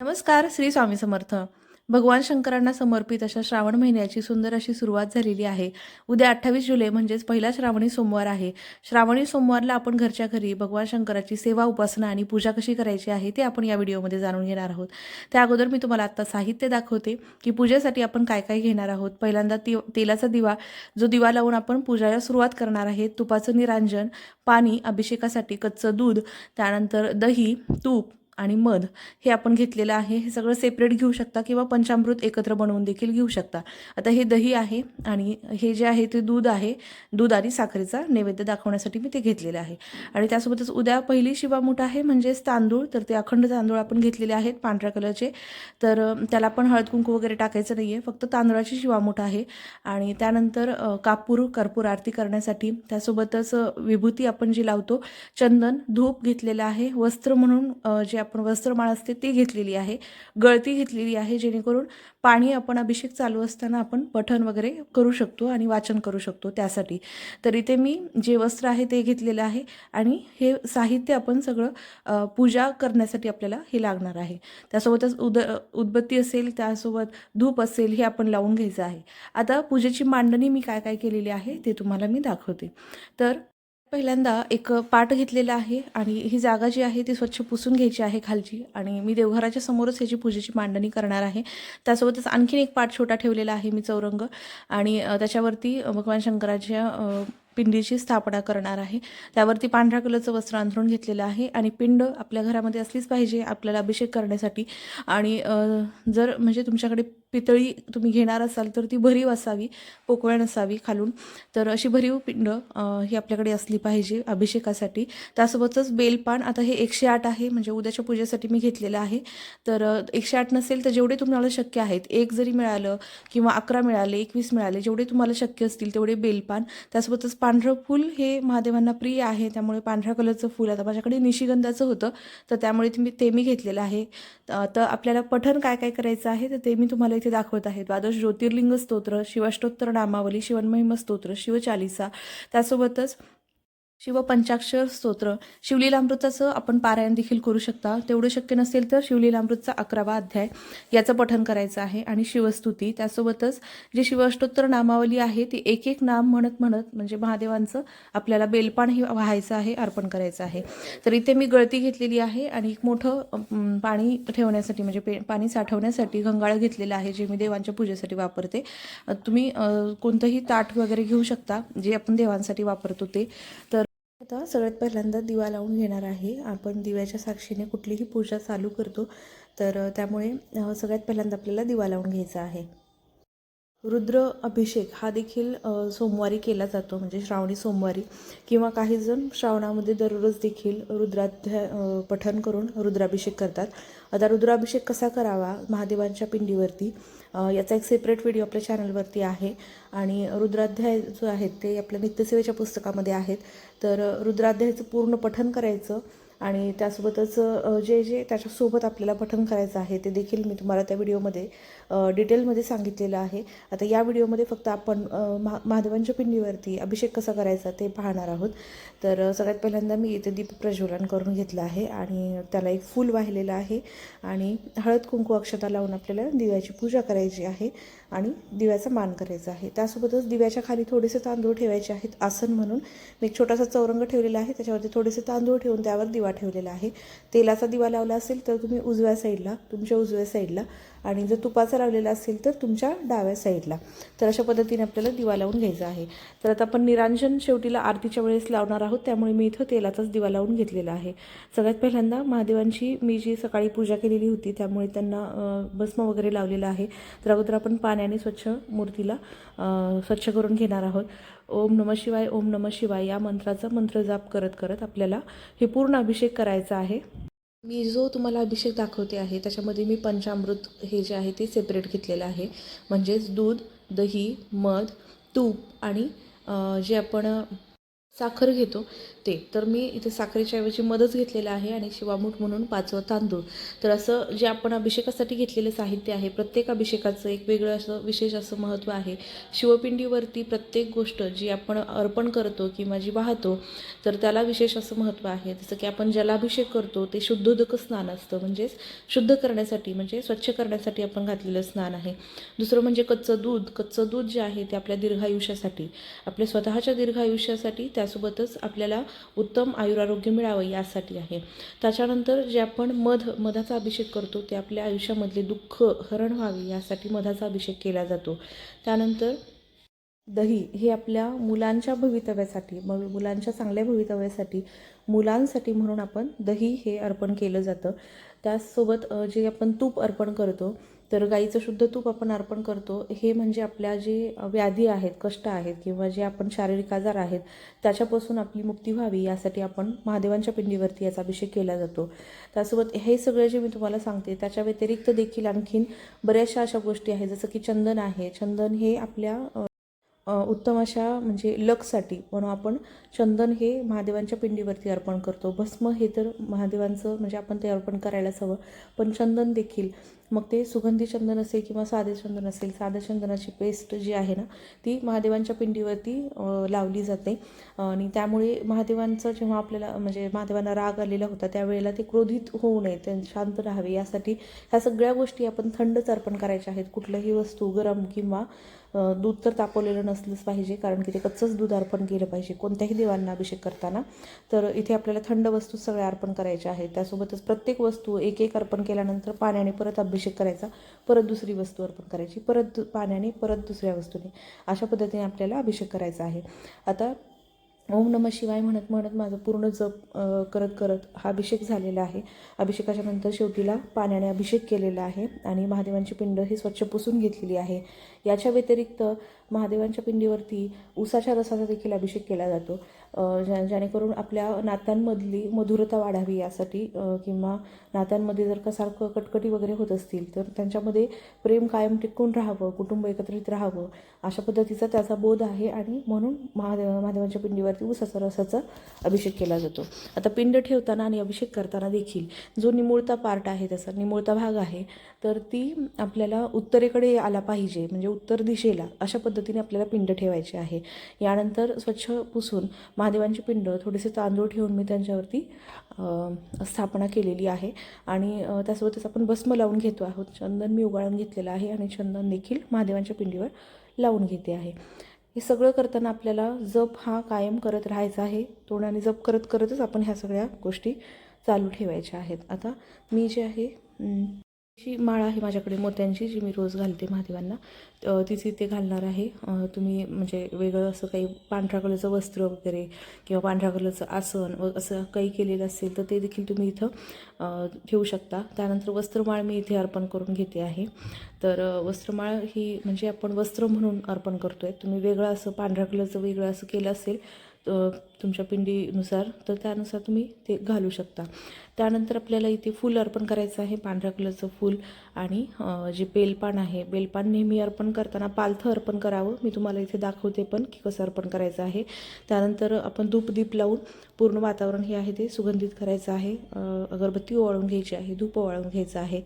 नमस्कार श्री स्वामी समर्थ. भगवान शंकरांना समर्पित अशा श्रावण महिन्याची सुंदर अशी सुरुवात झालेली आहे. उद्या अठ्ठावीस जुलै म्हणजेच पहिला श्रावणी सोमवार आहे. श्रावणी सोमवारला आपण घरच्या घरी भगवान शंकराची सेवा उपासना आणि पूजा कशी करायची आहे ते आपण या व्हिडिओमध्ये जाणून घेणार आहोत. त्या अगोदर मी तुम्हाला आत्ता साहित्य दाखवते की पूजेसाठी आपण काय काय घेणार आहोत. पहिल्यांदा ती तेलाचा दिवा जो दिवा लावून आपण पूजाला सुरुवात करणार आहे तुपाचं निरांजन पाणी अभिषेकासाठी कच्चं दूध त्यानंतर दही तूप आणि मध हे आपण घेतलेलं आहे. हे सगळं सेपरेट घेऊ शकता किंवा पंचामृत एकत्र बनवून देखील घेऊ शकता. आता हे दही आहे आणि हे जे आहे ते दूध आहे. दूध आणि साखरेचा नैवेद्य दाखवण्यासाठी मी ते घेतलेलं आहे. आणि त्यासोबतच उद्या पहिली शिवामूठ आहे म्हणजेच तांदूळ. तर ते अखंड तांदूळ आपण घेतलेले आहेत पांढऱ्या कलरचे. तर त्याला पण हळद कुंकू वगैरे टाकायचं नाही आहे फक्त तांदळाची शिवामूठ आहे. आणि त्यानंतर कापूर कर्पूर आरती करण्यासाठी त्यासोबतच विभूती आपण जी लावतो चंदन धूप घेतलेलं आहे. वस्त्र म्हणून जे आपण वस्त्रमाळ असते ती घेतलेली आहे. गळती घेतलेली आहे जेणेकरून पाणी आपण अभिषेक चालू असताना आपण पठण वगैरे करू शकतो आणि वाचन करू शकतो त्यासाठी. तर इथे मी जे वस्त्र आहे ते घेतलेलं आहे आणि हे साहित्य आपण सगळं पूजा करण्यासाठी आपल्याला हे लागणार आहे. त्यासोबतच उद उदबत्ती असेल त्यासोबत धूप असेल हे आपण लावून घ्यायचं आहे. आता पूजेची मांडणी मी काय काय केलेली आहे ते तुम्हाला मी दाखवते. तर पहिल्यांदा एक पाट घेतलेला आहे आणि ही जागा जी आहे ती स्वच्छ पुसून घ्यायची आहे खालची आणि मी देवघराच्या समोरच ह्याची पूजेची मांडणी करणार आहे. त्यासोबतच आणखीन एक पाट छोटा ठेवलेला आहे मी चौरंग आणि त्याच्यावरती भगवान शंकराच्या पिंडीची स्थापना करणार आहे. त्यावरती पांढऱ्या कलरचं वस्त्र अंथरून घेतलेलं आहे आणि पिंड आपल्या घरामध्ये असलीच पाहिजे आपल्याला अभिषेक करण्यासाठी. आणि जर म्हणजे तुमच्याकडे पितळी तुम्ही घेणार असाल तर ती भरीव असावी पोकळ नसावी खालून. तर अशी भरीव पिंड ही आपल्याकडे असली पाहिजे अभिषेकासाठी. त्यासोबतच बेलपान आता हे एकशे आठ आहे म्हणजे उद्याच्या पूजेसाठी मी घेतलेलं आहे. तर एकशे आठ नसेल तर जेवढे तुम्हाला शक्य आहेत एक जरी मिळालं किंवा अकरा मिळाले एकवीस मिळाले जेवढे तुम्हाला शक्य असतील तेवढे बेलपान. त्यासोबतच पांढरं फूल हे महादेवांना प्रिय आहे त्यामुळे पांढऱ्या कलरचं फूल आता माझ्याकडे निशिगंधाचं होतं. तर त्यामुळे तुम्ही ते मी घेतलेलं आहे. तर आपल्याला पठण काय काय करायचं आहे तर ते मी तुम्हाला इथे दाखवत आहे द्वादश ज्योतिर्लिंग स्तोत्र शिवाष्टोत्तर नामावली शिवन्महिम स्तोत्र शिवचालिसा. त्यासोबतच शिवपंचाक्षर स्तोत्र. शिवलीलामृताचं आपण पारायण देखील करू शकता. तेवढं शक्य नसेल तर शिवलीलामृतचा अकरावा अध्याय याचं पठन करायचं आहे. आणि शिवस्तुती त्यासोबतच जे शिवअष्टोत्तर नामावली आहे ती एक एक नाम म्हणत म्हणत म्हणजे महादेवांचं आपल्याला बेलपान हे व्हायचं आहे अर्पण करायचं आहे. तर इथे मी गळती घेतलेली आहे आणि एक मोठं पाणी ठेवण्यासाठी म्हणजे पे पाणी साठवण्यासाठी गंगाळ घेतलेलं आहे जे मी देवांच्या पूजेसाठी वापरते. तुम्ही कोणतंही ताट वगैरे घेऊ शकता जे आपण देवांसाठी वापरतो ते. तर आता सगळ्यात पहिल्यांदा दिवा लावून घेणार आहे. आपण दिव्याच्या साक्षीने कुठलीही पूजा चालू करतो तर त्यामुळे सगळ्यात पहिल्यांदा आपल्याला दिवा लावून घ्यायचा आहे. रुद्र अभिषेक हा देखील सोमवारी केला जातो म्हणजे श्रावणी सोमवारी. किंवा काही जण श्रावणामध्ये दररोज देखील रुद्राध्याय पठन पठण करून रुद्राभिषेक करतात. आता रुद्राभिषेक कसा करावा? महादेवांच्या पिंडीवरती. याचा एक सेपरेट व्हिडिओ आपल्या चॅनलवरती आहे. आणि रुद्राध्याय जो आहेत ते आपल्या नित्यसेवेच्या पुस्तकामध्ये आहेत. तर रुद्राध्यायचं रुद्राध्यायाचं पूर्ण पठण करायचं आणि त्यासोबतच जे जे त्याच्यासोबत आपल्याला पठण करायचं आहे ते देखील मी तुम्हाला त्या व्हिडिओमध्ये डिटेलमध्ये सांगितलेलं आहे. आता या व्हिडिओमध्ये फक्त आपण महा महादेवांच्या पिंडीवरती अभिषेक कसा करायचा ते पाहणार आहोत. तर सगळ्यात पहिल्यांदा मी इथे दीप प्रज्वलन करून घेतलं आहे आणि त्याला एक फूल वाहिलेलं आहे आणि हळद कुंकू अक्षता लावून आपल्याला दिव्याची पूजा करायची आहे आणि दिव्याचा मान करायचा आहे. त्यासोबतच दिव्याच्या खाली थोडेसे तांदूळ ठेवायचे आहेत आसन म्हणून. मी एक छोटासा चौरंग ठेवलेला आहे त्याच्यावरती थोडेसे तांदूळ ठेवून त्यावर दिवा ठेवलेला आहे. तेलाचा दिवा लावला असेल तर तुम्ही उजव्या साईडला तुमच्या उजव्या साईडला आणि जर तुपाचा लावलेला असेल तर तुमच्या डाव्या साईडला. तर अशा पद्धतीने आपल्याला दिवा लावून घ्यायचा आहे. तर आता आपण निरांजन शेवटीला आरतीच्या वेळेस लावणार आहोत. त्यामुळे मी इथं तेलाचाच दिवा लावून घेतलेला आहे. सगळ्यात पहिल्यांदा महादेवांची मी जी सकाळी पूजा केलेली होती त्यामुळे त्यांना भस्म वगैरे लावलेलं आहे. तर अगोदर आपण पाण्याने स्वच्छ मूर्तीला स्वच्छ करून घेणार आहोत. ओम नम शिवाय ओम नम शिवाय या मंत्राचा मंत्र जाप करत करत आपल्याला हे पूर्ण अभिषेक करायचा आहे. मी जो तुम्हाला अभिषेक दाखवते आहे त्याच्यामध्ये मी पंचामृत हे जे आहे ते सेपरेट घेतलेलं आहे. म्हणजेच दूध दही मध तूप आणि जे आपण साखर घेतो ते तर मी इथे साखरेच्या ऐवजी मधच घेतलेलं आहे आणि शिवामूठ म्हणून पाचवं तांदूळ. तर असं जे आपण अभिषेकासाठी घेतलेलं साहित्य आहे प्रत्येक अभिषेकाचं एक वेगळं असं विशेष असं महत्त्व आहे. शिवपिंडीवरती प्रत्येक गोष्ट जी आपण अर्पण करतो किंवा जी वाहतो तर त्याला विशेष असं महत्त्व आहे. जसं की आपण जलाभिषेक करतो ते शुद्धोदक स्नान असतं म्हणजेच शुद्ध करण्यासाठी म्हणजे स्वच्छ करण्यासाठी आपण घातलेलं स्नान आहे. दुसरं म्हणजे कच्चं दूध. कच्चं दूध जे आहे ते आपल्या दीर्घायुष्यासाठी आपल्या स्वतःच्या दीर्घायुष्यासाठी त्यासोबतच आपल्याला उत्तम आयुरारोग्य मिळावं यासाठी आहे. त्याच्यानंतर जे आपण मध मधाचा अभिषेक करतो ते आपल्या आयुष्यामधले दुःख हरण व्हावे यासाठी मधाचा अभिषेक केला जातो. त्यानंतर दही हे आपल्या मुलांच्या भवितव्यासाठी मग मुलांच्या चांगल्या भवितव्यासाठी मुलांसाठी म्हणून आपण दही हे अर्पण केलं जातं. त्याचसोबत जे आपण तूप अर्पण करतो तर गाईचं शुद्ध तूप आपण अर्पण करतो. हे म्हणजे आपल्या जे व्याधी आहेत कष्ट आहेत किंवा जे आपण शारीरिक आजार आहेत त्याच्यापासून आपली मुक्ती व्हावी यासाठी आपण महादेवांच्या पिंडीवरती याचा अभिषेक केला जातो. त्यासोबत हे सगळे जे मी तुम्हाला सांगते त्याच्या व्यतिरिक्त देखील आणखीन बऱ्याचशा अशा गोष्टी आहेत जसं की चंदन आहे. चंदन हे आपल्या उत्तम अशा म्हणजे लकसाठी म्हणून आपण चंदन हे महादेवांच्या पिंडीवरती अर्पण करतो. भस्म हे तर महादेवांचं म्हणजे आपण ते अर्पण करायलाच हवं. पण चंदन देखील मग ते सुगंधी चंदन असेल किंवा साधे चंदन असेल साध्या चंदनाची पेस्ट जी आहे ना ती महादेवांच्या पिंडीवरती लावली जाते. आणि त्यामुळे महादेवांचं जेव्हा आपल्याला म्हणजे महादेवांना राग आलेला होता त्यावेळेला ते क्रोधित होऊ नये ते शांत राहावे. यासाठी ह्या सगळ्या गोष्टी आपण थंडच अर्पण करायच्या आहेत. कुठल्याही वस्तू गरम किंवा दूध तर तापवलेलं नसलंच पाहिजे कारण की ते कच्चंच दूध अर्पण केलं पाहिजे कोणत्याही देवांना अभिषेक करताना. तर इथे आपल्याला थंड वस्तू सगळ्या अर्पण करायच्या आहेत. त्यासोबतच प्रत्येक वस्तू एक एक अर्पण केल्यानंतर पाण्याने परत अभिषेक अभिषेक करायचा परत दुसरी वस्तू अर्पण करायची परत दु- पाण्याने परत दुसऱ्या वस्तूने. अशा पद्धतीने आपल्याला अभिषेक करायचा आहे. आता ओम नम शिवाय म्हणत म्हणत माझं पूर्ण जप करत करत हा अभिषेक झालेला आहे. अभिषेकाच्या नंतर शेवटीला पाण्याने अभिषेक केलेला आहे आणि महादेवांची पिंड ही स्वच्छ पुसून घेतलेली आहे. याच्या व्यतिरिक्त महादेवांच्या पिंडीवरती उसाच्या रसाचा देखील अभिषेक केला जातो. जेणेकरून आपल्या नात्यांमधली मधुरता वाढावी यासाठी किंवा नात्यांमध्ये जर का सारखं कटकटी वगैरे होत असतील तर त्यांच्यामध्ये प्रेम कायम टिकून राहावं कुटुंब एकत्रित राहावं अशा पद्धतीचा त्याचा बोध आहे आणि म्हणून महादेव महादेवांच्या पिंडीवरती उसाचा रसाचा अभिषेक केला जातो. आता पिंड ठेवताना आणि अभिषेक करताना देखील जो निमुळता पार्ट आहे त्याचा निमुळता भाग आहे तर ती आपल्याला उत्तरेकडे आला पाहिजे म्हणजे उत्तर दिशेला अशा पद्धतीने आपल्याला पिंड ठेवायची आहे. यानंतर स्वच्छ पुसून महादेवांची पिंड थोडेसे तांदूळ ठेवून मी त्यांच्यावरती स्थापना केलेली आहे. आणि त्यासोबतच आपण भस्म लावून घेतो आहोत. चंदन मी उगाळून घेतलेलं आहे आणि चंदन देखील महादेवांच्या पिंडीवर लावून घेते आहे. हे सगळं करताना आपल्याला जप हा कायम करत राहायचा आहे. तोंडाने जप करत करतच आपण ह्या सगळ्या गोष्टी चालू ठेवायच्या आहेत. आता मी जे आहे अशी माळ आहे माझ्याकडे मोत्यांची जी मी रोज घालते महादेवांना तिची तीच इथे घालणार आहे. तुम्ही म्हणजे वेगळं असं काही पांढऱ्या कलरचं वस्त्र वगैरे किंवा पांढऱ्या कलरचं आसन व असं काही केलेलं असेल तर ते देखील तुम्ही इथं ठेवू शकता. त्यानंतर वस्त्रमाळ मी इथे अर्पण करून घेते आहे. तर वस्त्रमाळ ही म्हणजे आपण वस्त्र म्हणून अर्पण करतो आहे तुम्ही वेगळं असं पांढऱ्या कलरचं वेगळं असं केलं असेल तुमच्या पिंडीनुसार तर त्यानुसार तुम्ही ते घालू शकता. त्यानंतर आपल्याला इथे फूल अर्पण करायचं आहे पांढऱ्या कलरचं फूल आणि जे बेलपान आहे. बेलपान नेहमी अर्पण करताना पालथं अर्पण करावं. मी तुम्हाला इथे दाखवते पण की कसं अर्पण करायचं आहे. त्यानंतर आपण धूप दीप लावून पूर्ण वातावरण हे आहे ते सुगंधित करायचं आहे. अगरबत्ती ओवाळून घ्यायची आहे धूप ओवाळून घ्यायचं आहे.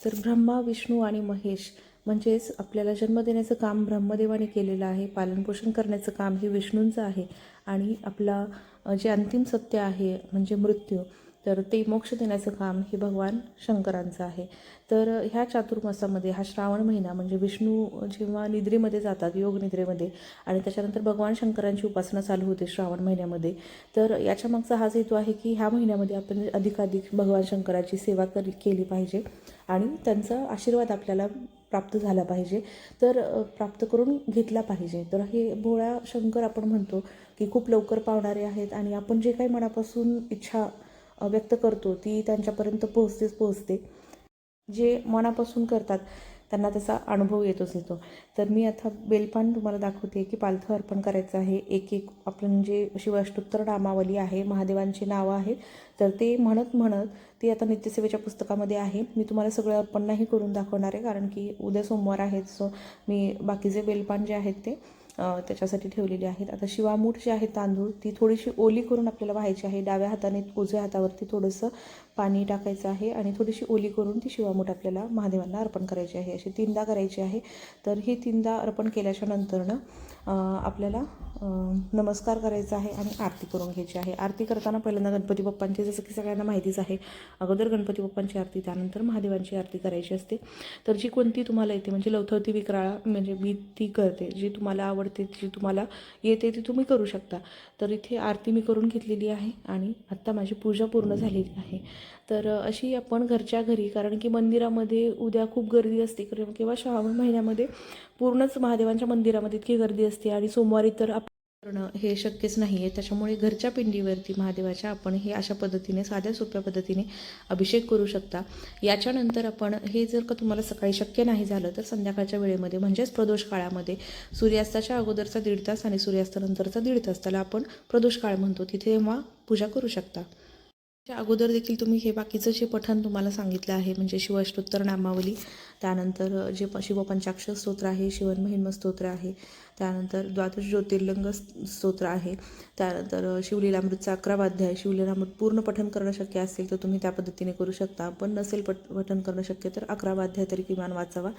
तर ब्रह्मा विष्णू आणि महेश म्हणजेच आपल्याला जन्म देण्याचं काम ब्रह्मदेवाने केलेलं आहे पालनपोषण करण्याचं काम हे विष्णूंचं आहे आणि आपला जे अंतिम सत्य आहे म्हणजे मृत्यू तर ते मोक्ष देण्याचं काम हे भगवान शंकरांचं आहे. तर ह्या चातुर्मासामध्ये हा श्रावण महिना म्हणजे विष्णू जेव्हा निद्रेमध्ये जातात योग निद्रेमध्ये आणि त्याच्यानंतर भगवान शंकरांची उपासना चालू होते श्रावण महिन्यामध्ये तर याच्या मागचा हाच हेतू आहे की ह्या महिन्यामध्ये आपण अधिकाधिक भगवान शंकराची सेवा करी केली पाहिजे आणि त्यांचा आशीर्वाद आपल्याला प्राप्त झाला पाहिजे. तर प्राप्त करून घेतला पाहिजे. तर हे भोळा शंकर आपण म्हणतो की खूप लवकर पावणारे आहेत आणि आपण जे काही मनापासून इच्छा व्यक्त करतो ती त्यांच्यापर्यंत पोहोचतेच पोहोचते. जे मनापासून करतात त्यांना त्याचा अनुभव येतोच येतो. तर मी आता बेलपान तुम्हाला दाखवते की पालथं अर्पण करायचं आहे. एक एक आपण जे शिवाष्टोत्तर नामावली आहे महादेवांची नावं आहेत तर ते म्हणत म्हणत ती आता नित्यसेवेच्या पुस्तकामध्ये आहे. मी तुम्हाला सगळं अर्पण नाही करून दाखवणार आहे कारण की उद्या सोमवार आहेत सो मी बाकीचे बेलपान जे आहेत ते त्याच्यासाठी ठेवलेली आहेत. आता शिवामूठ जी आहे तांदूळ ती थोडीशी ओली करून आपल्याला व्हायची आहे. डाव्या हाताने उजव्या हातावरती थोडंसं पाणी टाकायचं आहे आणि थोडीशी ओली करून ती शिवामूठ आपल्याला महादेवांना अर्पण करायची आहे. अशी तीनदा करायची आहे. तर ही तीनदा अर्पण केल्याच्या नंतरनं आपल्याला नमस्कार करायचा आहे आणि आरती करून घ्यायची आहे. आरती करताना पहिल्यांदा गणपती बाप्पांची जसं की सगळ्यांना माहितीच आहे अगोदर गणपती बाप्पांची आरती त्यानंतर महादेवांची आरती करायची असते. तर जी कोणती तुम्हाला येते म्हणजे लवथवती विक्राळा म्हणजे मी ती करते. जी तुम्हाला आवडते जी तुम्हाला येते ती तुम्ही करू शकता. तर इथे आरती मी करून घेतलेली आहे आणि आत्ता माझी पूजा पूर्ण झालेली आहे. तर अशी आपण घरच्या घरी कारण की मंदिरामध्ये उद्या खूप गर्दी असते. कारण किंवा श्रावण महिन्यामध्ये पूर्णच महादेवांच्या मंदिरामध्ये इतकी गर्दी असते आणि सोमवारी तर आप करणं हे शक्यच नाही आहे त्याच्यामुळे घरच्या पिंडीवरती महादेवाच्या आपण हे अशा पद्धतीने साध्या सोप्या पद्धतीने अभिषेक करू शकता. याच्यानंतर आपण हे जर का तुम्हाला सकाळी शक्य नाही झालं तर संध्याकाळच्या वेळेमध्ये म्हणजेच प्रदोष काळामध्ये सूर्यास्ताच्या अगोदरचा दीड तास आणि सूर्यास्तानंतरचा दीड तास त्याला आपण प्रदोष काळ म्हणतो. तिथे तेव्हा पूजा करू शकता. अगोदर देखील तुम्ही हे बाकीचं जे पठण तुम्हाला सांगितलं आहे म्हणजे शिवाष्टोत्तर नामावली त्यानंतर जे शिवपंचाक्षर स्तोत्र आहे शिवनमहिन्म स्तोत्र आहे त्यानंतर द्वादश ज्योतिर्लिंग स्तोत्र आहे. त्यानंतर शिवलीलामृतचा अकरावा अध्याय. शिवलीलामृत पूर्ण पठन करणं शक्य असेल तर तुम्ही त्या पद्धतीने करू शकता. पण नसेल पट पठन करणं शक्य तर अकरावा अध्याय तरी किमान वाचावा.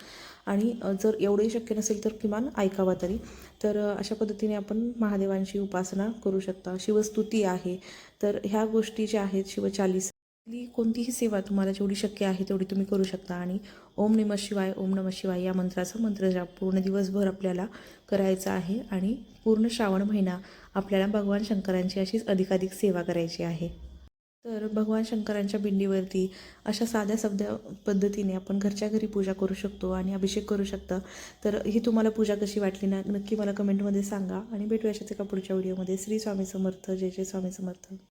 आणि जर एवढंही शक्य नसेल तर किमान ऐकावा तरी. तर अशा पद्धतीने आपण महादेवांची उपासना करू शकता. शिवस्तुती आहे. तर ह्या गोष्टी ज्या आहेत शिवचालीस आपली कोणतीही सेवा तुम्हाला जेवढी शक्य आहे तेवढी तुम्ही करू शकता. आणि ओम नम शिवाय ओम नम शिवाय या मंत्राचा मंत्रजाप पूर्ण दिवसभर आपल्याला करायचा आहे आणि पूर्ण श्रावण महिना आपल्याला भगवान शंकरांची अशीच अधिकाधिक सेवा करायची आहे. तर भगवान शंकरांच्या बिंडीवरती अशा साध्या सध्या पद्धतीने आपण घरच्या घरी पूजा करू शकतो आणि अभिषेक करू शकता. तर ही तुम्हाला पूजा कशी वाटली ना नक्की मला कमेंटमध्ये सांगा. आणि भेटूया अशाच एका पुढच्या व्हिडिओमध्ये. श्री स्वामी समर्थ. जय जय स्वामी समर्थ.